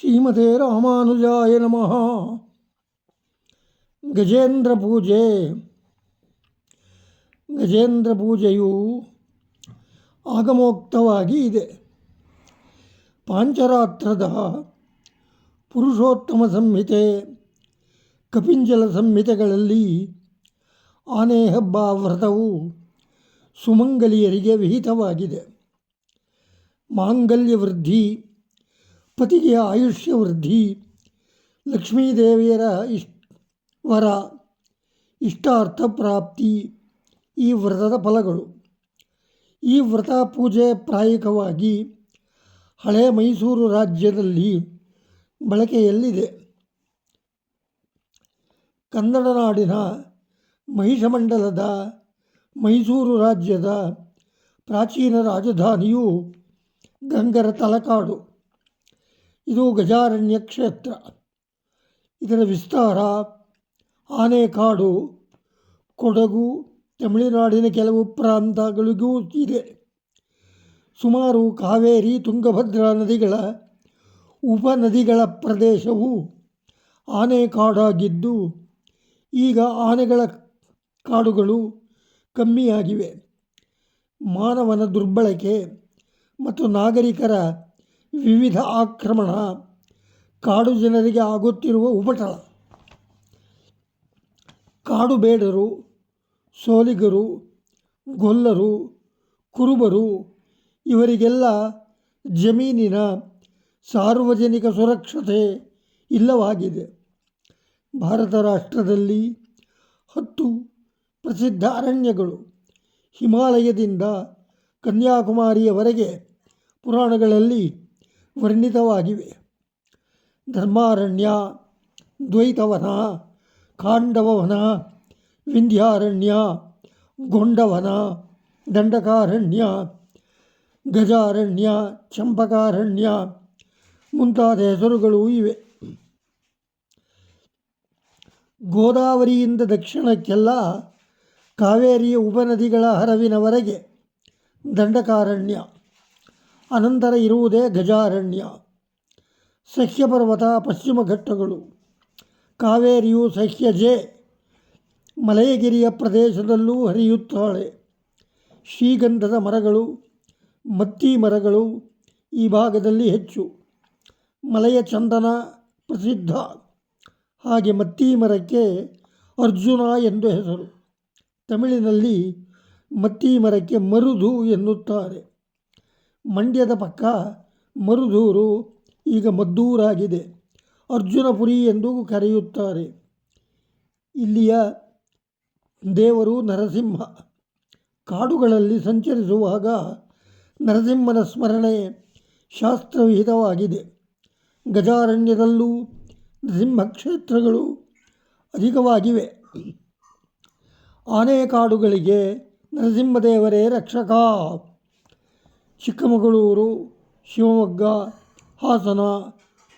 ಶ್ರೀಮತೆ ರಾಮಾನುಜಾಯ ನಮಃ ಗಜೇಂದ್ರ ಪೂಜೆ ಗಜೇಂದ್ರ ಪೂಜೆಯು ಆಗಮೋಕ್ತವಾಗಿ ಇದೆ. ಪಾಂಚರಾತ್ರದ ಪುರುಷೋತ್ತಮ ಸಂಹಿತೆ ಕಪಿಂಜಲ ಸಂಹಿತೆಗಳಲ್ಲಿ ಆನೆ ಹಬ್ಬ ವ್ರತವು ಸುಮಂಗಲಿಯರಿಗೆ ವಿಹಿತವಾಗಿದೆ. ಮಾಂಗಲ್ಯ ವೃದ್ಧಿ ಪತಿಗೆ ಆಯುಷ್ಯ ವೃದ್ಧಿ. ಲಕ್ಷ್ಮೀದೇವಿಯರ ಇಷ್ಟ ವರ, ಇಷ್ಟಾರ್ಥ ಪ್ರಾಪ್ತಿ, ಈ ವ್ರತದ ಫಲಗಳು. ಈ ವ್ರತ ಪೂಜೆ ಪ್ರಾಯಿಕವಾಗಿ ಹಳೆ ಮೈಸೂರು ರಾಜ್ಯದಲ್ಲಿ ಬಳಕೆಯಲ್ಲಿದೆ. ಕನ್ನಡ ನಾಡಿನ ಮಹಿಷಮಂಡಲದ ಮೈಸೂರು ರಾಜ್ಯದ ಪ್ರಾಚೀನ ರಾಜಧಾನಿಯು ಗಂಗರ ತಲಕಾಡು. ಇದು ಗಜಾರಣ್ಯ ಕ್ಷೇತ್ರ. ಇದರ ವಿಸ್ತಾರ ಆನೆಕಾಡು, ಕೊಡಗು, ತಮಿಳುನಾಡಿನ ಕೆಲವು ಪ್ರಾಂತಗಳಿಗೂ ಇದೆ. ಸುಮಾರು ಕಾವೇರಿ, ತುಂಗಭದ್ರಾ ನದಿಗಳ ಉಪನದಿಗಳ ಪ್ರದೇಶವು ಆನೆಕಾಡಾಗಿದ್ದು, ಈಗ ಆನೆಗಳ ಕಾಡುಗಳು ಕಮ್ಮಿಯಾಗಿವೆ. ಮಾನವನ ದುರ್ಬಳಕೆ ಮತ್ತು ನಾಗರಿಕರ ವಿವಿಧ ಆಕ್ರಮಣ, ಕಾಡು ಜನರಿಗೆ ಆಗುತ್ತಿರುವ ಉಪಟಳ. ಕಾಡು ಬೇಡರು, ಸೋಲಿಗರು, ಗೊಲ್ಲರು, ಕುರುಬರು, ಇವರಿಗೆಲ್ಲ ಜಮೀನಿನ ಸಾರ್ವಜನಿಕ ಸುರಕ್ಷತೆ ಇಲ್ಲವಾಗಿದೆ. ಭಾರತ ರಾಷ್ಟ್ರದಲ್ಲಿ ಹತ್ತು ಪ್ರಸಿದ್ಧ ಅರಣ್ಯಗಳು ಹಿಮಾಲಯದಿಂದ ಕನ್ಯಾಕುಮಾರಿಯವರೆಗೆ ಪುರಾಣಗಳಲ್ಲಿ ವರ್ಣಿತವಾಗಿವೆ. ಧರ್ಮಾರಣ್ಯ, ದ್ವೈತವನ, ಕಾಂಡವವನ, ವಿಂಧ್ಯಾರಣ್ಯ, ಗೊಂಡವನ, ದಂಡಕಾರಣ್ಯ, ಗಜಾರಣ್ಯ, ಚಂಪಕಾರಣ್ಯ ಮುಂತಾದ ಹೆಸರುಗಳು ಇವೆ. ಗೋದಾವರಿಯಿಂದ ದಕ್ಷಿಣಕ್ಕೆಲ್ಲ ಕಾವೇರಿಯ ಉಪನದಿಗಳ ಹರವಿನವರೆಗೆ ದಂಡಕಾರಣ್ಯ ಅನಂತರ ಇರುವುದೇ ಗಜಾರಣ್ಯ. ಸಹ್ಯಪರ್ವತ, ಪಶ್ಚಿಮ ಘಟ್ಟಗಳು. ಕಾವೇರಿಯು ಸಹ್ಯಜೆ. ಮಲಯಗಿರಿಯ ಪ್ರದೇಶದಲ್ಲೂ ಹರಿಯುತ್ತಾಳೆ. ಶ್ರೀಗಂಧದ ಮರಗಳು, ಮತ್ತಿ ಮರಗಳು ಈ ಭಾಗದಲ್ಲಿ ಹೆಚ್ಚು. ಮಲಯ ಚಂದನ ಪ್ರಸಿದ್ಧ. ಹಾಗೆ ಮತ್ತಿ ಮರಕ್ಕೆ ಅರ್ಜುನ ಎಂದು ಹೆಸರು. ತಮಿಳಿನಲ್ಲಿ ಮತ್ತಿ ಮರಕ್ಕೆ ಮರುದು ಎನ್ನುತ್ತಾರೆ. ಮಂಡ್ಯದ ಪಕ್ಕ ಮರುದೂರು ಈಗ ಮದ್ದೂರಾಗಿದೆ. ಅರ್ಜುನಪುರಿ ಎಂದು ಕರೆಯುತ್ತಾರೆ. ಇಲ್ಲಿಯ ದೇವರು ನರಸಿಂಹ. ಕಾಡುಗಳಲ್ಲಿ ಸಂಚರಿಸುವಾಗ ನರಸಿಂಹನ ಸ್ಮರಣೆ ಶಾಸ್ತ್ರವಿಹಿತವಾಗಿದೆ. ಗಜಾರಣ್ಯದಲ್ಲೂ ನರಸಿಂಹ ಕ್ಷೇತ್ರಗಳು ಅಧಿಕವಾಗಿವೆ. ಆನೆಕಾಡುಗಳಿಗೆ ನರಸಿಂಹದೇವರೇ ರಕ್ಷಕ ಚಿಕ್ಕಮಗಳೂರು, ಶಿವಮೊಗ್ಗ, ಹಾಸನ,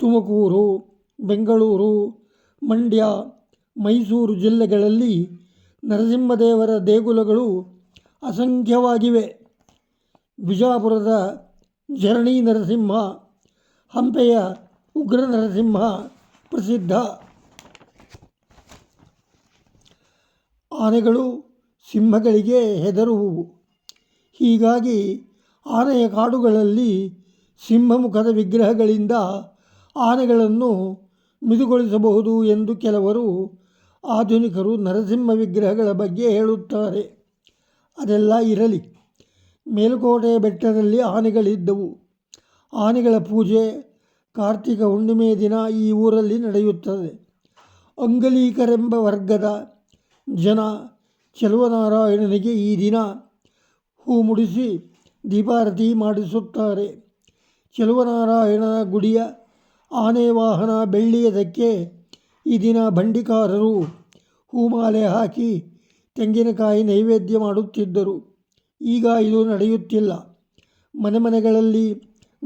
ತುಮಕೂರು, ಬೆಂಗಳೂರು, ಮಂಡ್ಯ, ಮೈಸೂರು ಜಿಲ್ಲೆಗಳಲ್ಲಿ ನರಸಿಂಹದೇವರ ದೇಗುಲಗಳು ಅಸಂಖ್ಯವಾಗಿವೆ. ಬಿಜಾಪುರದ ಝರಣಿ ನರಸಿಂಹ, ಹಂಪೆಯ ಉಗ್ರ ನರಸಿಂಹ ಪ್ರಸಿದ್ಧ. ಆನೆಗಳು ಸಿಂಹಗಳಿಗೆ ಹೆದರುವುವು. ಹೀಗಾಗಿ ಆನೆಯ ಕಾಡುಗಳಲ್ಲಿ ಸಿಂಹಮುಖದ ವಿಗ್ರಹಗಳಿಂದ ಆನೆಗಳನ್ನು ಮಿದುಗೊಳಿಸಬಹುದು ಎಂದು ಕೆಲವರು ಆಧುನಿಕರು ನರಸಿಂಹ ವಿಗ್ರಹಗಳ ಬಗ್ಗೆ ಹೇಳುತ್ತಾರೆ. ಅದೆಲ್ಲ ಇರಲಿ. ಮೇಲುಕೋಟೆಯ ಬೆಟ್ಟದಲ್ಲಿ ಆನೆಗಳಿದ್ದವು. ಆನೆಗಳ ಪೂಜೆ ಕಾರ್ತಿಕ ಹುಣ್ಣಿಮೆ ದಿನ ಈ ಊರಲ್ಲಿ ನಡೆಯುತ್ತದೆ. ಅಂಗಲೀಕರೆಂಬ ವರ್ಗದ ಜನ ಚೆಲುವನಾರಾಯಣನಿಗೆ ಈ ದಿನ ಹೂ ಮುಡಿಸಿ ದೀಪಾರತಿ ಮಾಡಿಸುತ್ತಾರೆ. ಚೆಲುವನಾರಾಯಣನ ಗುಡಿಯ ಆನೆ ವಾಹನ ಬೆಳ್ಳಿಯದಕ್ಕೆ ಈ ದಿನ ಬಂಡಿಕಾರರು ಹೂಮಾಲೆ ಹಾಕಿ ತೆಂಗಿನಕಾಯಿ ನೈವೇದ್ಯ ಮಾಡುತ್ತಿದ್ದರು. ಈಗ ಇದು ನಡೆಯುತ್ತಿಲ್ಲ. ಮನೆ ಮನೆಗಳಲ್ಲಿ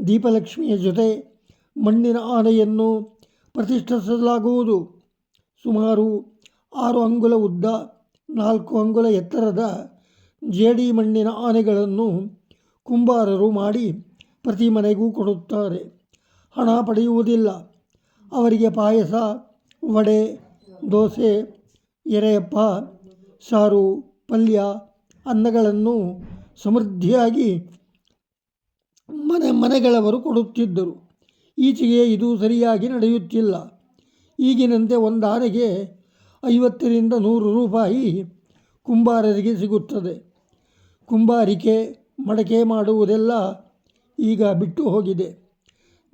ದೀಪಲಕ್ಷ್ಮಿಯ ಜೊತೆ ಮಣ್ಣಿನ ಆನೆಯನ್ನು ಪ್ರತಿಷ್ಠಿಸಲಾಗುವುದು. ಸುಮಾರು ಆರು ಅಂಗುಲ ಉದ್ದ, ನಾಲ್ಕು ಅಂಗುಲ ಎತ್ತರದ ಜೇಡಿ ಮಣ್ಣಿನ ಆನೆಗಳನ್ನು ಕುಂಬಾರರು ಮಾಡಿ ಪ್ರತಿ ಮನೆಗೂ ಕೊಡುತ್ತಾರೆ. ಹಣ ಪಡೆಯುವುದಿಲ್ಲ. ಅವರಿಗೆ ಪಾಯಸ, ವಡೆ, ದೋಸೆ, ಎರೆಯಪ್ಪ, ಸಾರು, ಪಲ್ಯ, ಅನ್ನಗಳನ್ನು ಸಮೃದ್ಧಿಯಾಗಿ ಮನೆ ಮನೆಗಳವರು ಕೊಡುತ್ತಿದ್ದರು. ಈಚೆಗೆ ಇದು ಸರಿಯಾಗಿ ನಡೆಯುತ್ತಿಲ್ಲ. ಈಗಿನಂತೆ ಒಂದು ಆನೆಗೆ ಐವತ್ತರಿಂದ ನೂರು ರೂಪಾಯಿ ಕುಂಬಾರರಿಗೆ ಸಿಗುತ್ತದೆ. ಕುಂಬಾರಿಕೆ ಮಡಕೆ ಮಾಡುವುದೆಲ್ಲ ಈಗ ಬಿಟ್ಟು ಹೋಗಿದೆ.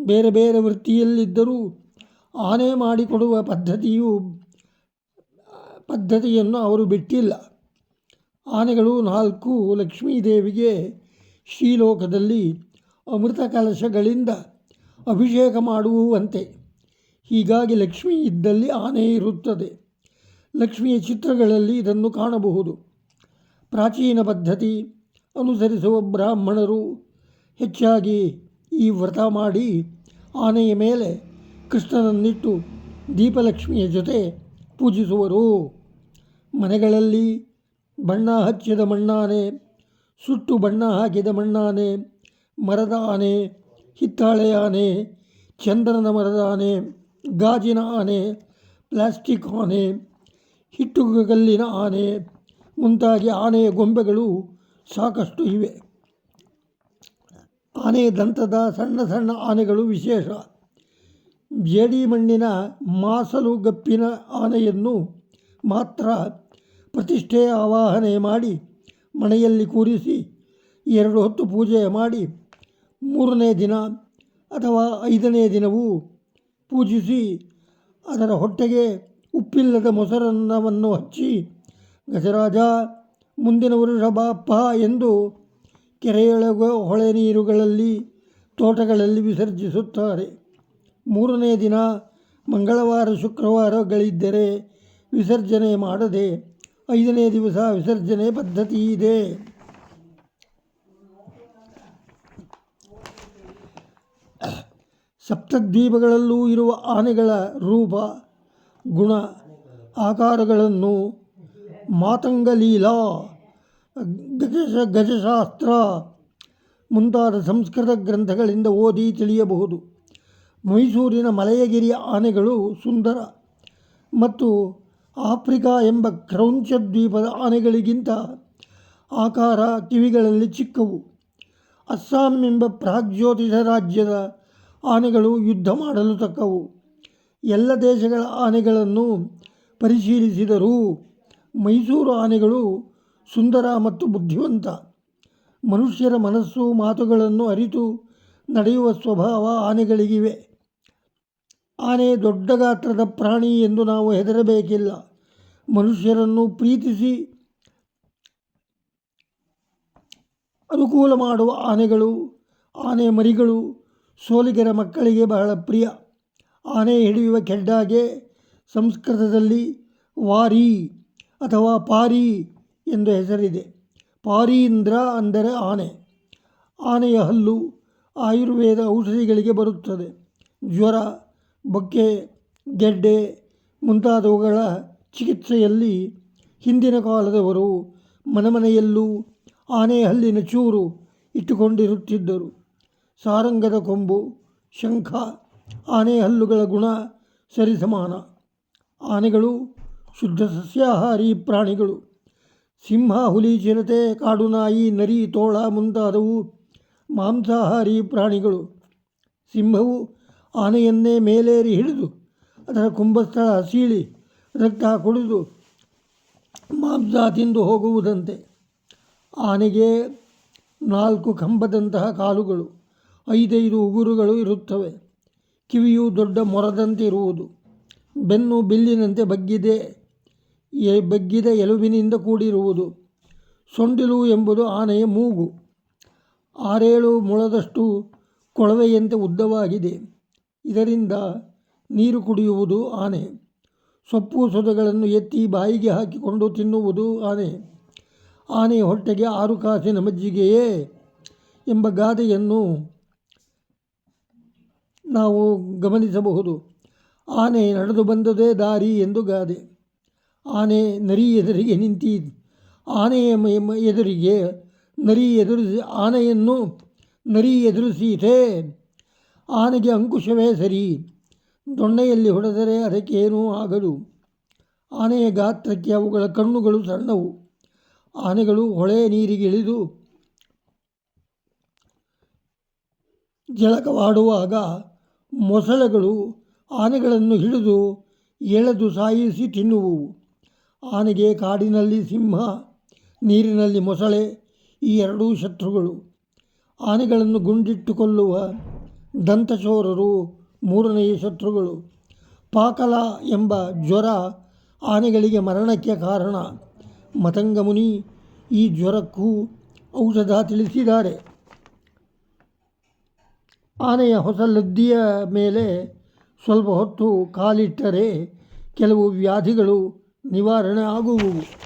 ಬೇರೆ ಬೇರೆ ವೃತ್ತಿಯಲ್ಲಿದ್ದರೂ ಆನೆ ಮಾಡಿಕೊಡುವ ಪದ್ಧತಿಯು, ಪದ್ಧತಿಯನ್ನು ಅವರು ಬಿಟ್ಟಿಲ್ಲ. ಆನೆಗಳು ನಾಲ್ಕು ಲಕ್ಷ್ಮೀದೇವಿಗೆ ಶ್ರೀಲೋಕದಲ್ಲಿ ಅಮೃತ ಕಲಶಗಳಿಂದ ಅಭಿಷೇಕ ಮಾಡುವಂತೆ. ಹೀಗಾಗಿ ಲಕ್ಷ್ಮಿ ಇದ್ದಲ್ಲಿ ಆನೆ ಇರುತ್ತದೆ. ಲಕ್ಷ್ಮಿಯ ಚಿತ್ರಗಳಲ್ಲಿ ಇದನ್ನು ಕಾಣಬಹುದು. ಪ್ರಾಚೀನ ಪದ್ಧತಿ ಅನುಸರಿಸುವ ಬ್ರಾಹ್ಮಣರು ಹೆಚ್ಚಾಗಿ ಈ ವ್ರತ ಮಾಡಿ ಆನೆಯ ಮೇಲೆ ಕೃಷ್ಣನನ್ನಿಟ್ಟು ದೀಪಲಕ್ಷ್ಮಿಯ ಜೊತೆ ಪೂಜಿಸುವರು. ಮನೆಗಳಲ್ಲಿ ಬಣ್ಣ ಹಚ್ಚಿದ ಮಣ್ಣಾನೆ, ಸುಟ್ಟು ಬಣ್ಣ ಹಾಕಿದ ಮಣ್ಣಾನೆ, ಮರದ ಆನೆ, ಹಿತ್ತಾಳೆ ಆನೆ ಚಂದನದ ಮರದ ಆನೆ, ಗಾಜಿನ ಆನೆ, ಪ್ಲಾಸ್ಟಿಕ್ ಆನೆ, ಹಿಟ್ಟುಗಲ್ಲಿನ ಆನೆ ಮುಂತಾಗಿ ಆನೆಯ ಗೊಂಬೆಗಳು ಸಾಕಷ್ಟು ಇವೆ. ಆನೆ ದಂತದ ಸಣ್ಣ ಸಣ್ಣ ಆನೆಗಳು ವಿಶೇಷ. ಜೇಡಿ ಮಣ್ಣಿನ ಮಾಸಲು ಗಪ್ಪಿನ ಆನೆಯನ್ನು ಮಾತ್ರ ಪ್ರತಿಷ್ಠೆ ಆವಾಹನೆ ಮಾಡಿ ಮನೆಯಲ್ಲಿ ಕೂರಿಸಿ ಎರಡು ಹೊತ್ತು ಪೂಜೆ ಮಾಡಿ ಮೂರನೇ ದಿನ ಅಥವಾ ಐದನೇ ದಿನವೂ ಪೂಜಿಸಿ ಅದರ ಹೊಟ್ಟೆಗೆ ಉಪ್ಪಿಲ್ಲದ ಮೊಸರನ್ನವನ್ನು ಹಚ್ಚಿ ಗಜರಾಜ ಮುಂದಿನ ವರ್ಷ ಬಾಪ್ಪ ಎಂದು ಕೆರೆಯೊಳಗ ಹೊಳೆ ನೀರುಗಳಲ್ಲಿ, ತೋಟಗಳಲ್ಲಿ ವಿಸರ್ಜಿಸುತ್ತಾರೆ. ಮೂರನೇ ದಿನ ಮಂಗಳವಾರ ಶುಕ್ರವಾರಗಳಿದ್ದರೆ ವಿಸರ್ಜನೆ ಮಾಡದೆ ಐದನೇ ದಿವಸ ವಿಸರ್ಜನೆ ಪದ್ಧತಿ ಇದೆ. ಸಪ್ತದ್ವೀಪಗಳಲ್ಲೂ ಇರುವ ಆನೆಗಳ ರೂಪ, ಗುಣ, ಆಕಾರಗಳನ್ನು ಮಾತಂಗಲೀಲಾ. ಗಜಶ ಗಜಶಾಸ್ತ್ರ ಮುಂತಾದ ಸಂಸ್ಕೃತ ಗ್ರಂಥಗಳಿಂದ ಓದಿ ತಿಳಿಯಬಹುದು. ಮೈಸೂರಿನ ಮಲಯಗಿರಿಯ ಆನೆಗಳು ಸುಂದರ ಮತ್ತು ಆಫ್ರಿಕಾ ಎಂಬ ಕ್ರೌಂಚ ದ್ವೀಪದ ಆನೆಗಳಿಗಿಂತ ಆಕಾರ ಕಿವಿಗಳಲ್ಲಿ ಚಿಕ್ಕವು. ಅಸ್ಸಾಂ ಎಂಬ ಪ್ರಾಗ್ಜ್ಯೋತಿಷ ರಾಜ್ಯದ ಆನೆಗಳು ಯುದ್ಧ ಮಾಡಲು ತಕ್ಕವು. ಎಲ್ಲ ದೇಶಗಳ ಆನೆಗಳನ್ನು ಪರಿಶೀಲಿಸಿದರೂ ಮೈಸೂರು ಆನೆಗಳು ಸುಂದರ ಮತ್ತು ಬುದ್ಧಿವಂತ. ಮನುಷ್ಯರ ಮನಸ್ಸು ಮಾತುಗಳನ್ನು ಅರಿತು ನಡೆಯುವ ಸ್ವಭಾವ ಆನೆಗಳಿಗಿವೆ. ಆನೆ ದೊಡ್ಡ ಗಾತ್ರದ ಪ್ರಾಣಿ ಎಂದು ನಾವು ಹೆದರಬೇಕಿಲ್ಲ. ಮನುಷ್ಯರನ್ನು ಪ್ರೀತಿಸಿ ಅನುಕೂಲ ಮಾಡುವ ಆನೆಗಳು, ಆನೆ ಮರಿಗಳು ಸೋಲಿಗರ ಮಕ್ಕಳಿಗೆ ಬಹಳ ಪ್ರಿಯ. ಆನೆ ಹಿಡಿಯುವ ಕೆಡ್ಡಾಗೆ ಸಂಸ್ಕೃತದಲ್ಲಿ ವಾರಿ. ಅಥವಾ ಪಾರಿ ಎಂದು ಹೆಸರಿದೆ. ಪಾರೀಂದ್ರ ಅಂದರೆ ಆನೆ. ಆನೆಯ ಹಲ್ಲು ಆಯುರ್ವೇದ ಔಷಧಿಗಳಿಗೆ ಬರುತ್ತದೆ. ಜ್ವರ, ಬೊಕ್ಕೆ, ಗೆಡ್ಡೆ ಮುಂತಾದವುಗಳ ಚಿಕಿತ್ಸೆಯಲ್ಲಿ ಹಿಂದಿನ ಕಾಲದವರು ಮನೆಮನೆಯಲ್ಲೂ ಆನೆ ಹಲ್ಲಿನ ಚೂರು ಇಟ್ಟುಕೊಂಡಿರುತ್ತಿದ್ದರು. ಸಾರಂಗದ ಕೊಂಬು, ಶಂಖ ಆನೆ ಹಲ್ಲುಗಳ ಗುಣ ಸರಿಸಮಾನ. ಆನೆಗಳು ಶುದ್ಧ ಸಸ್ಯಾಹಾರಿ ಪ್ರಾಣಿಗಳು. ಸಿಂಹ ಹುಲಿ ಚಿರತೆ ಕಾಡು ನಾಯಿ ನರಿ, ತೋಳ ಮುಂತಾದವು ಮಾಂಸಾಹಾರಿ ಪ್ರಾಣಿಗಳು. ಸಿಂಹವು ಆನೆಯನ್ನೇ ಮೇಲೇರಿ ಹಿಡಿದು ಅದರ ಕುಂಭಸ್ಥಳ ಸೀಳಿ ರಕ್ತ ಕುಡಿದು ಮಾಂಸ ತಿಂದು ಹೋಗುವುದಂತೆ. ಆನೆಗೆ ನಾಲ್ಕು ಕಂಬದಂತಹ ಕಾಲುಗಳು, ಐದೈದು ಉಗುರುಗಳು ಇರುತ್ತವೆ. ಕಿವಿಯು ದೊಡ್ಡ ಮೊರದಂತೆ ಇರುವುದು. ಬೆನ್ನು ಬಿಲ್ಲಿನಂತೆ ಬಗ್ಗಿದೆ. ಎ- ಬಗ್ಗಿದ ಎಲುಬಿನಿಂದ ಕೂಡಿರುವುದು. ಸೊಂಡಿಲು ಎಂಬುದು ಆನೆಯ ಮೂಗು. ಆರೇಳು ಮೊಳದಷ್ಟು ಕೊಳವೆಯಂತೆ ಉದ್ದವಾಗಿದೆ. ಇದರಿಂದ ನೀರು ಕುಡಿಯುವುದು ಆನೆ. ಸೊಪ್ಪು ಸೊದೆಗಳನ್ನು ಎತ್ತಿ ಬಾಯಿಗೆ ಹಾಕಿಕೊಂಡು ತಿನ್ನುವುದು ಆನೆ. ಆನೆ ಹೊಟ್ಟೆಗೆ ಆರು ಕಾಸಿನ ಮಜ್ಜಿಗೆಯೇ ಎಂಬ ಗಾದೆಯನ್ನು ನಾವು ಗಮನಿಸಬಹುದು. ಆನೆ ನಡೆದು ಬಂದದೇ ದಾರಿ ಎಂದು ಗಾದೆ. ಆನೆ ನರಿ ಎದುರಿಗೆ ನಿಂತಿ ಆನೆಯ ಎದುರಿಗೆ ನರಿ ಎದುರಿಸಿ ಆನೆಯನ್ನು ನರಿ ಎದುರಿಸೀತೆ ಆನೆಗೆ ಅಂಕುಶವೇ ಸರಿ. ದೊಣ್ಣೆಯಲ್ಲಿ ಹೊಡೆದರೆ ಅದಕ್ಕೇನೂ ಆಗದು. ಆನೆಯ ಗಾತ್ರಕ್ಕೆ ಅವುಗಳ ಕಣ್ಣುಗಳು ಸಣ್ಣವು. ಆನೆಗಳು ಹೊಳೆ ನೀರಿಗೆ ಇಳಿದು ಜಳಕವಾಡುವಾಗ ಮೊಸಳೆಗಳು ಆನೆಗಳನ್ನು ಹಿಡಿದು ಎಳೆದು ಸಾಯಿಸಿ ತಿನ್ನುವುವು ಆನೆಗೆ ಕಾಡಿನಲ್ಲಿ ಸಿಂಹ, ನೀರಿನಲ್ಲಿ ಮೊಸಳೆ, ಈ ಎರಡೂ ಶತ್ರುಗಳು. ಆನೆಗಳನ್ನು ಗುಂಡಿಟ್ಟು ಕೊಲ್ಲುವ ದಂತಚೋರರು ಮೂರನೆಯ ಶತ್ರುಗಳು. ಪಾಕಲ ಎಂಬ ಜ್ವರ ಆನೆಗಳಿಗೆ ಮರಣಕ್ಕೆ ಕಾರಣ. ಮತಂಗಮುನಿ ಈ ಜ್ವರಕ್ಕೂ ಔಷಧ ತಿಳಿಸಿದ್ದಾರೆ. ಆನೆಯ ಹೊಸ ಲದ್ದಿಯ ಮೇಲೆ ಸ್ವಲ್ಪ ಹೊತ್ತು ಕಾಲಿಟ್ಟರೆ ಕೆಲವು ವ್ಯಾಧಿಗಳು ನಿವಾರಣೆ ಆಗುವುವು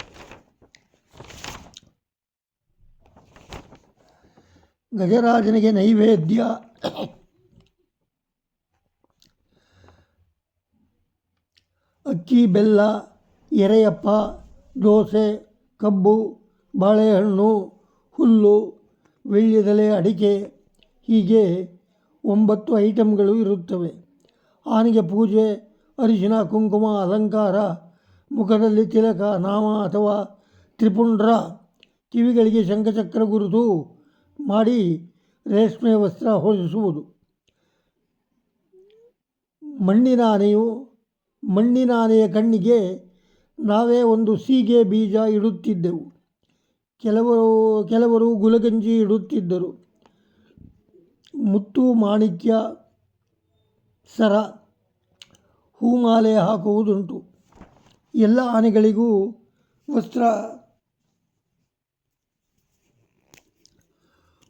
ಗಜರಾಜನಿಗೆ ನೈವೇದ್ಯ. ಅಕ್ಕಿ, ಬೆಲ್ಲ, ಎರೆಯಪ್ಪ, ದೋಸೆ, ಕಬ್ಬು, ಬಾಳೆಹಣ್ಣು, ಹುಲ್ಲು, ವೀಳ್ಯದೆಲೆ, ಅಡಿಕೆ, ಹೀಗೆ ಒಂಬತ್ತು ಐಟಮ್ಗಳು ಇರುತ್ತವೆ. ಆನೆಗೆ ಪೂಜೆ, ಅರಿಶಿನ, ಕುಂಕುಮ, ಅಲಂಕಾರ ಮುಖದಲ್ಲಿ ತಿಲಕ, ನಾಮ ಅಥವಾ ತ್ರಿಪುಂಡ್ರ ಕಿವಿಗಳಿಗೆ ಶಂಖಚಕ್ರ ಗುರುತು ಮಾಡಿ ರೇಷ್ಮೆ ವಸ್ತ್ರ ಹೊದಿಸುವುದು. ಮಣ್ಣಿನ ಆನೆಯು, ಮಣ್ಣಿನ ಆನೆಯ ಕಣ್ಣಿಗೆ ನಾವೇ ಒಂದು ಸೀಗೆ ಬೀಜ ಇಡುತ್ತಿದ್ದೆವು. ಕೆಲವರು ಕೆಲವರು ಗುಲಗಂಜಿ ಇಡುತ್ತಿದ್ದರು. ಮುತ್ತು ಮಾಣಿಕ್ಯ ಸರ ಹೂಮಾಲೆ ಹಾಕುವುದುಂಟು. ಎಲ್ಲ ಆನೆಗಳಿಗೂ ವಸ್ತ್ರ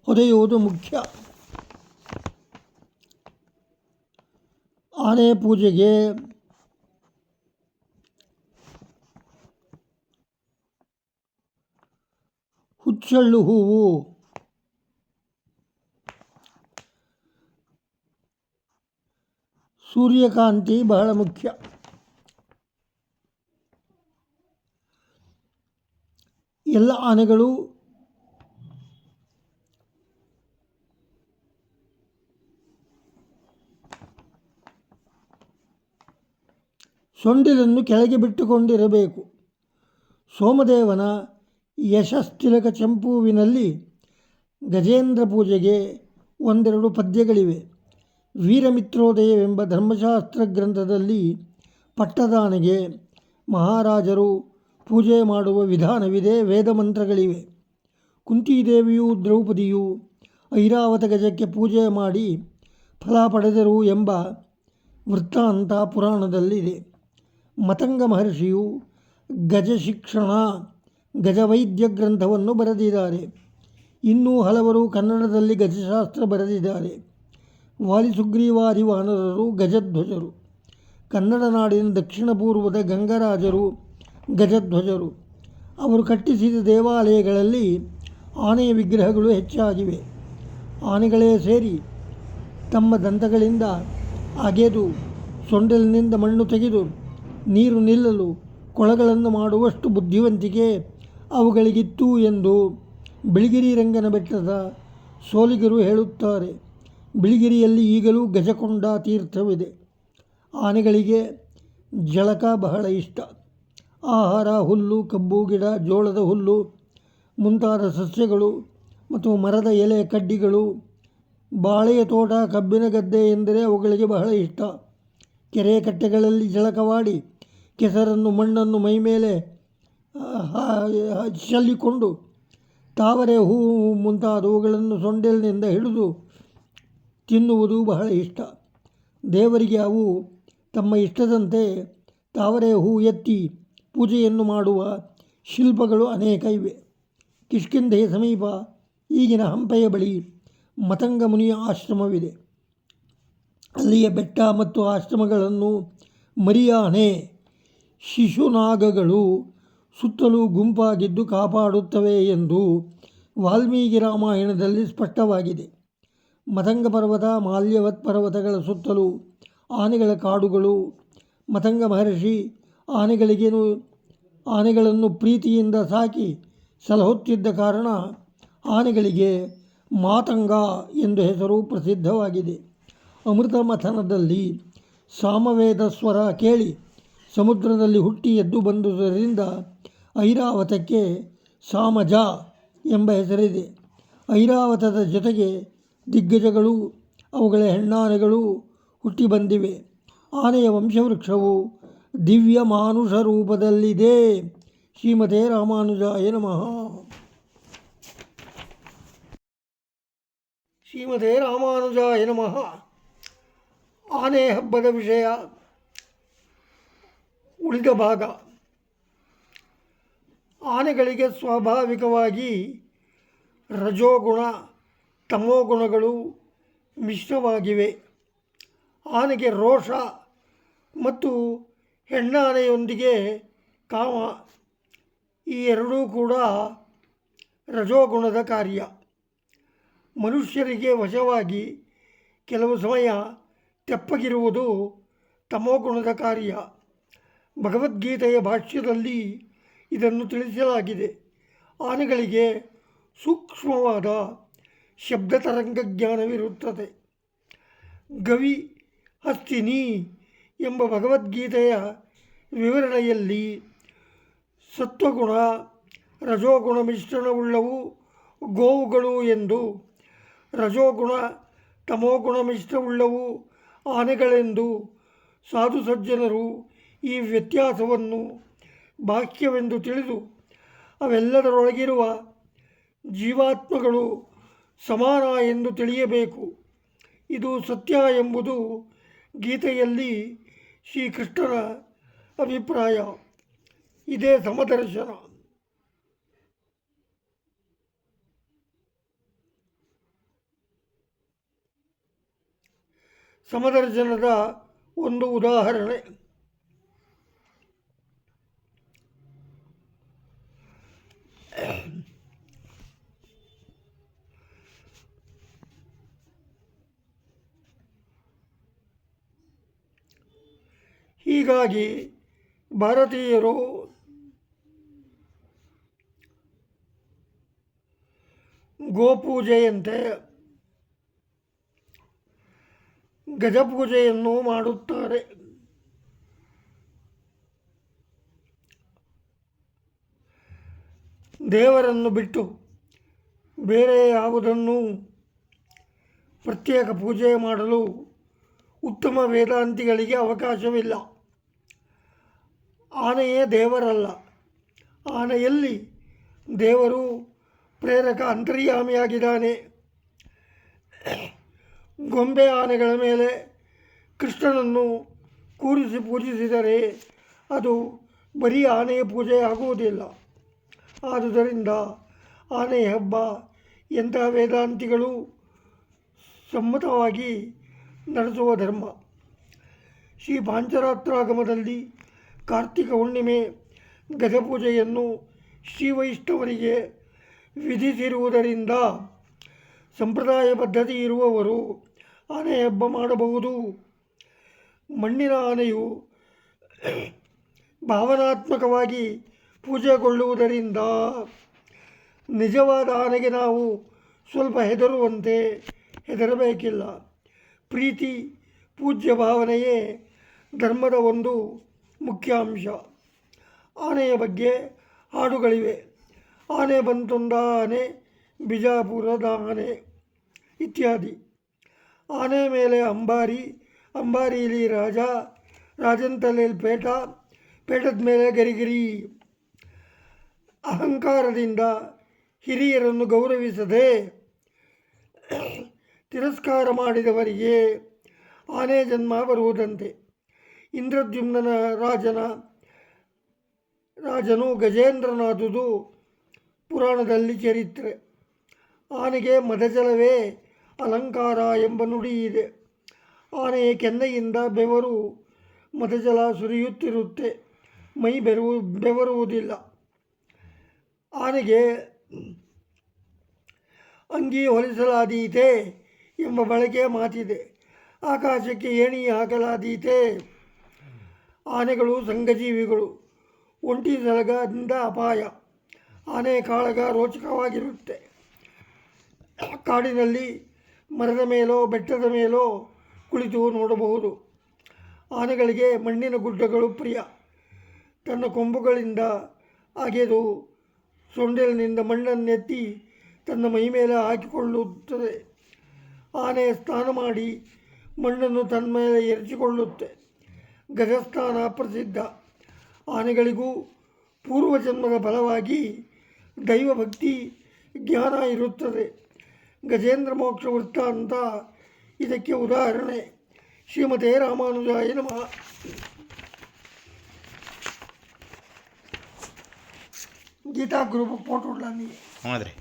ಹೊದೆಯುವುದು ಮುಖ್ಯ. ಆನೆ ಪೂಜೆಗೆ ಹುಚ್ಚಳ್ಳು ಹೂವು ಸೂರ್ಯಕಾಂತಿ ಬಹಳ ಮುಖ್ಯ. ಎಲ್ಲ ಆನೆಗಳು ಸೊಂಡಿಲನ್ನು ಕೆಳಗೆ ಬಿಟ್ಟುಕೊಂಡಿರಬೇಕು. ಸೋಮದೇವನ ಯಶಸ್ತಿಲಕ ಚಂಪುವಿನಲ್ಲಿ ಗಜೇಂದ್ರ ಪೂಜೆಗೆ ಒಂದೆರಡು ಪದ್ಯಗಳಿವೆ. ವೀರಮಿತ್ರೋದಯವೆಂಬ ಧರ್ಮಶಾಸ್ತ್ರ ಗ್ರಂಥದಲ್ಲಿ ಪಟ್ಟದಾನೆಗೆ ಮಹಾರಾಜರು ಪೂಜೆ ಮಾಡುವ ವಿಧಾನವಿದೆ ವೇದ ಮಂತ್ರಗಳಿವೆ ಕುಂತಿದೇವಿಯು, ದ್ರೌಪದಿಯು ಐರಾವತ ಗಜಕ್ಕೆ ಪೂಜೆ ಮಾಡಿ ಫಲ ಪಡೆದರು ಎಂಬ ವೃತ್ತಾಂತ ಪುರಾಣದಲ್ಲಿದೆ. ಮತಂಗ ಮಹರ್ಷಿಯು ಗಜ ಶಿಕ್ಷಣ ಗಜವೈದ್ಯ ಗ್ರಂಥವನ್ನು ಬರೆದಿದ್ದಾರೆ. ಇನ್ನೂ ಹಲವರು ಕನ್ನಡದಲ್ಲಿ ಗಜಶಾಸ್ತ್ರ ಬರೆದಿದ್ದಾರೆ. ವಾಲಿಸುಗ್ರೀವಾದಿವಾನರರು ಗಜಧ್ವಜರು. ಕನ್ನಡ ನಾಡಿನ ದಕ್ಷಿಣ ಪೂರ್ವದ ಗಂಗರಾಜರು ಗಜಧ್ವಜರು. ಅವರು ಕಟ್ಟಿಸಿದ ದೇವಾಲಯಗಳಲ್ಲಿ ಆನೆಯ ವಿಗ್ರಹಗಳು ಹೆಚ್ಚಾಗಿವೆ. ಆನೆಗಳೇ ಸೇರಿ ತಮ್ಮ ದಂತಗಳಿಂದ ಅಗೆದು ಸೊಂಡಲಿನಿಂದ ಮಣ್ಣು ತೆಗೆದು ನೀರು ನಿಲ್ಲಲು ಕೊಳಗಳನ್ನು ಮಾಡುವಷ್ಟು ಬುದ್ಧಿವಂತಿಕೆ ಅವುಗಳಿಗಿತ್ತು ಎಂದು ಬಿಳಿಗಿರಿ ರಂಗನ ಬೆಟ್ಟದ ಸೋಲಿಗರು ಹೇಳುತ್ತಾರೆ. ಬಿಳಿಗಿರಿಯಲ್ಲಿ ಈಗಲೂ ಗಜಕೊಂಡ ತೀರ್ಥವಿದೆ ಆನೆಗಳಿಗೆ ಜಳಕ ಬಹಳ ಇಷ್ಟ. ಆಹಾರ, ಹುಲ್ಲು, ಕಬ್ಬು, ಗಿಡ, ಜೋಳದ ಹುಲ್ಲು, ಮುಂತಾದ ಸಸ್ಯಗಳು ಮತ್ತು ಮರದ ಎಲೆ, ಕಡ್ಡಿಗಳು, ಬಾಳೆಯ ತೋಟ, ಕಬ್ಬಿನ ಗದ್ದೆ ಎಂದರೆ ಅವುಗಳಿಗೆ ಬಹಳ ಇಷ್ಟ. ಕೆರೆ ಕಟ್ಟೆಗಳಲ್ಲಿ ಜಳಕವಾಡಿ ಕೆಸರನ್ನು, ಮಣ್ಣನ್ನು ಮೈಮೇಲೆ ಚೆಲ್ಲಿಕೊಂಡು ತಾವರೆ ಹೂವು ಮುಂತಾದವುಗಳನ್ನು ಸೊಂಡೆಲಿನಿಂದ ಹಿಡಿದು ತಿನ್ನುವುದು ಬಹಳ ಇಷ್ಟ. ದೇವರಿಗೆ ಅವು ತಮ್ಮ ಇಷ್ಟದಂತೆ ತಾವರೆ ಹೂ ಎತ್ತಿ ಪೂಜೆಯನ್ನು ಮಾಡುವ ಶಿಲ್ಪಗಳು ಅನೇಕ ಇವೆ. ಕಿಷ್ಕಿಂಧೆಯ ಸಮೀಪ ಈಗಿನ ಹಂಪೆಯ ಬಳಿ ಮತಂಗ ಮುನಿಯ ಆಶ್ರಮವಿದೆ. ಅಲ್ಲಿಯ ಬೆಟ್ಟ ಮತ್ತು ಆಶ್ರಮಗಳನ್ನು ಮರಿಯಾನೆ ಶಿಶುನಾಗಗಳು ಸುತ್ತಲೂ ಗುಂಪಾಗಿದ್ದು ಕಾಪಾಡುತ್ತವೆ ಎಂದು ವಾಲ್ಮೀಕಿ ರಾಮಾಯಣದಲ್ಲಿ ಸ್ಪಷ್ಟವಾಗಿದೆ. ಮತಂಗ ಪರ್ವತ, ಮಾಲ್ಯವತ್ ಪರ್ವತಗಳ ಸುತ್ತಲೂ ಆನೆಗಳ ಕಾಡುಗಳು, ಮತಂಗ ಮಹರ್ಷಿ ಆನೆಗಳಿಗೇನು ಆನೆಗಳನ್ನು ಪ್ರೀತಿಯಿಂದ ಸಾಕಿ ಸಲಹುತ್ತಿದ್ದ ಕಾರಣ ಆನೆಗಳಿಗೆ ಮಾತಂಗ ಎಂದು ಹೆಸರು ಪ್ರಸಿದ್ಧವಾಗಿದೆ. ಅಮೃತ ಮಥನದಲ್ಲಿ ಸಾಮವೇದ ಸ್ವರ ಕೇಳಿ ಸಮುದ್ರದಲ್ಲಿ ಹುಟ್ಟಿ ಎದ್ದು ಬಂದುದರಿಂದ ಐರಾವತಕ್ಕೆ ಸಾಮಜ ಎಂಬ ಹೆಸರಿದೆ. ಐರಾವತದ ಜೊತೆಗೆ ದಿಗ್ಗಜಗಳು ಅವುಗಳ ಹೆಣ್ಣಾನೆಗಳು ಹುಟ್ಟಿ ಬಂದಿವೆ. ಆನೆಯ ವಂಶವೃಕ್ಷವು ದಿವ್ಯ ಮಾನುಷ ರೂಪದಲ್ಲಿದೆ ಶ್ರೀಮತೆ ರಾಮಾನುಜಾಯ ನಮಃ. ಶ್ರೀಮತೆ ರಾಮಾನುಜಾಯ ನಮಃ. ಆನೆ ಹಬ್ಬದ ವಿಷಯ, ಉಳಿದ ಭಾಗ. ಆನೆಗಳಿಗೆ ಸ್ವಾಭಾವಿಕವಾಗಿ ರಜೋಗುಣ, ತಮೋಗುಣಗಳು ಮಿಶ್ರವಾಗಿವೆ. ಆನೆಗೆ ರೋಷ ಮತ್ತು ಹೆಣ್ಣಾನೆಯೊಂದಿಗೆ ಕಾಮ, ಈ ಎರಡೂ ಕೂಡ ರಜೋಗುಣದ ಕಾರ್ಯ. ಮನುಷ್ಯರಿಗೆ ವಶವಾಗಿ ಕೆಲವು ಸಮಯ ತೆಪ್ಪಗಿರುವುದು ತಮೋಗುಣದ ಕಾರ್ಯ. ಭಗವದ್ಗೀತೆಯ ಭಾಷ್ಯದಲ್ಲಿ ಇದನ್ನು ತಿಳಿಸಲಾಗಿದೆ. ಆನೆಗಳಿಗೆ ಸೂಕ್ಷ್ಮವಾದ ಶಬ್ದ ತರಂಗ ಜ್ಞಾನವಿರುತ್ತದೆ ಗವಿ, ಹಸ್ತಿನಿ ಎಂಬ ಭಗವದ್ಗೀತೆಯ ವಿವರಣೆಯಲ್ಲಿ ಸತ್ವಗುಣ, ರಜೋಗುಣ ಮಿಶ್ರಣವುಳ್ಳವು ಗೋವುಗಳು ಎಂದು, ರಜೋಗುಣ, ತಮೋಗುಣ ಮಿಶ್ರವುಳ್ಳವು ಆನೆಗಳೆಂದು ಸಾಧು ಸಜ್ಜನರು ಈ ವ್ಯತ್ಯಾಸವನ್ನು ಬಾಹ್ಯವೆಂದು ತಿಳಿದು ಅವೆಲ್ಲದರೊಳಗಿರುವ ಜೀವಾತ್ಮಗಳು ಸಮಾನ ಎಂದು ತಿಳಿಯಬೇಕು. ಇದು ಸತ್ಯ ಎಂಬುದು ಗೀತೆಯಲ್ಲಿ ಶ್ರೀಕೃಷ್ಣನ ಅಭಿಪ್ರಾಯ ಇದೇ ಸಮದರ್ಶನ ಸಮದರ್ಶನದ ಒಂದು ಉದಾಹರಣೆ ಹೀಗಾಗಿ ಭಾರತೀಯರು ಗೋಪೂಜೆಯಂತೆ ಗಜಪೂಜೆಯನ್ನು ಮಾಡುತ್ತಾರೆ. ದೇವರನ್ನು ಬಿಟ್ಟು ಬೇರೆ ಯಾವುದನ್ನು ಪ್ರತ್ಯೇಕ ಪೂಜೆ ಮಾಡಲು ಉತ್ತಮ ವೇದಾಂತಿಗಳಿಗೆ ಅವಕಾಶವಿಲ್ಲ. ಆನೆಯೇ ದೇವರಲ್ಲ. ಆನೆಯಲ್ಲಿ ದೇವರು ಪ್ರೇರಕ ಅಂತರ್ಯಾಮಿಯಾಗಿದ್ದಾನೆ. ಗೊಂಬೆ ಆನೆಗಳ ಮೇಲೆ ಕೃಷ್ಣನನ್ನು ಕೂರಿಸಿ ಪೂಜಿಸಿದರೆ ಅದು ಬರೀ ಆನೆಯ ಪೂಜೆ ಆಗುವುದಿಲ್ಲ. ಆದುದರಿಂದ ಆನೆ ಹಬ್ಬ ಎಂಥ ವೇದಾಂತಿಗಳು ಸಮ್ಮತವಾಗಿ ನಡೆಸುವ ಧರ್ಮ. ಶ್ರೀ ಪಾಂಚರಾತ್ರಾಗಮದಲ್ಲಿ ಕಾರ್ತಿಕ ಹುಣ್ಣಿಮೆ, ಗಜಪೂಜೆಯನ್ನು ಶ್ರೀವೈಷ್ಣವರಿಗೆ ವಿಧಿಸಿರುವುದರಿಂದ ಸಂಪ್ರದಾಯ ಪದ್ಧತಿ ಇರುವವರು ಆನೆ ಹಬ್ಬ ಮಾಡಬಹುದು. ಮಣ್ಣಿನ ಆನೆಯು ಭಾವನಾತ್ಮಕವಾಗಿ ಪೂಜೆಗೊಳ್ಳುವುದರಿಂದ ನಿಜವಾದ ಆನೆಗೆ ನಾವು ಸ್ವಲ್ಪ ಹೆದರುವಂತೆ ಹೆದರಬೇಕಿಲ್ಲ. ಪ್ರೀತಿ, ಪೂಜ್ಯ ಭಾವನೆಯೇ ಧರ್ಮದ ಒಂದು ಮುಖ್ಯ ಅಂಶ ಆನೆಯ ಬಗ್ಗೆ ಹಾಡುಗಳಿವೆ. ಆನೆ ಬಂತೊಂದ ಆನೆ, ಬಿಜಾಪುರದ ಆನೆ ಇತ್ಯಾದಿ. ಆನೆ ಮೇಲೆ ಅಂಬಾರಿ, ಅಂಬಾರಿಲಿ ರಾಜ ರಾಜನ್ ತಲೆಯಲ್ಲಿ ಪೇಟ, ಪೇಟದ ಮೇಲೆ ಗರಿಗಿರಿ. ಅಹಂಕಾರದಿಂದ ಹಿರಿಯರನ್ನು ಗೌರವಿಸದೆ ತಿರಸ್ಕಾರ ಮಾಡಿದವರಿಗೆ ಆನೆ ಜನ್ಮ ಬರುವುದಂತೆ. ಇಂದ್ರದ್ಯುಮ್ನನ ರಾಜನ, ರಾಜನು ಗಜೇಂದ್ರನಾದುದು ಪುರಾಣದಲ್ಲಿ ಚರಿತ್ರೆ. ಆನೆಗೆ ಮದಜಲವೇ ಅಲಂಕಾರ ಎಂಬ ನುಡಿ ಇದೆ. ಆನೆಯ ಕೆನ್ನೆಯಿಂದ ಬೆವರು ಮದಜಲ ಸುರಿಯುತ್ತಿರುತ್ತೆ. ಮೈ ಬೆರು, ಬೆವರುವುದಿಲ್ಲ. ಆನೆಗೆ ಅಂಗಿ ಹೊಲಿಸಲಾದೀತೆ ಎಂಬ ಬಳಕೆಯ ಮಾತಿದೆ. ಆಕಾಶಕ್ಕೆ ಏಣಿ ಹಾಕಲಾದೀತೆ ಆನೆಗಳು, ಸಂಘಜೀವಿಗಳು, ಒಂಟಿ ಸಲಗದಿಂದ ಅಪಾಯ. ಆನೆ ಕಾಳಗ ರೋಚಕವಾಗಿರುತ್ತೆ. ಕಾಡಿನಲ್ಲಿ ಮರದ ಮೇಲೋ, ಬೆಟ್ಟದ ಮೇಲೋ ಕುಳಿತು ನೋಡಬಹುದು. ಆನೆಗಳಿಗೆ ಮಣ್ಣಿನ ಗುಡ್ಡಗಳು ಪ್ರಿಯ. ತನ್ನ ಕೊಂಬುಗಳಿಂದ ಅಗೆದು ಸೊಂಡಿಲಿನಿಂದ ಮಣ್ಣನ್ನೆತ್ತಿ ತನ್ನ ಮೈ ಮೇಲೆ ಹಾಕಿಕೊಳ್ಳುತ್ತದೆ. ಆನೆ ಸ್ನಾನ ಮಾಡಿ ಮಣ್ಣನ್ನು ತನ್ನ ಮೇಲೆ ಎರಚಿಕೊಳ್ಳುತ್ತೆ. ಗಜಸ್ಥಾನ ಪ್ರಸಿದ್ಧ. ಆನೆಗಳಿಗೂ ಪೂರ್ವಜನ್ಮದ ಬಲವಾಗಿ ದೈವಭಕ್ತಿ ಜ್ಞಾನ ಇರುತ್ತದೆ. ಗಜೇಂದ್ರ ಮೋಕ್ಷ ವೃತ್ತಾಂತ ಇದಕ್ಕೆ ಉದಾಹರಣೆ. ಶ್ರೀಮತೆ ರಾಮಾನುಜಾಯ ನಮಃ. ಗೀತಾ ಗ್ರೂಪ್ ಫೋಟೋ ನೀ ಹೌದ್ರಿ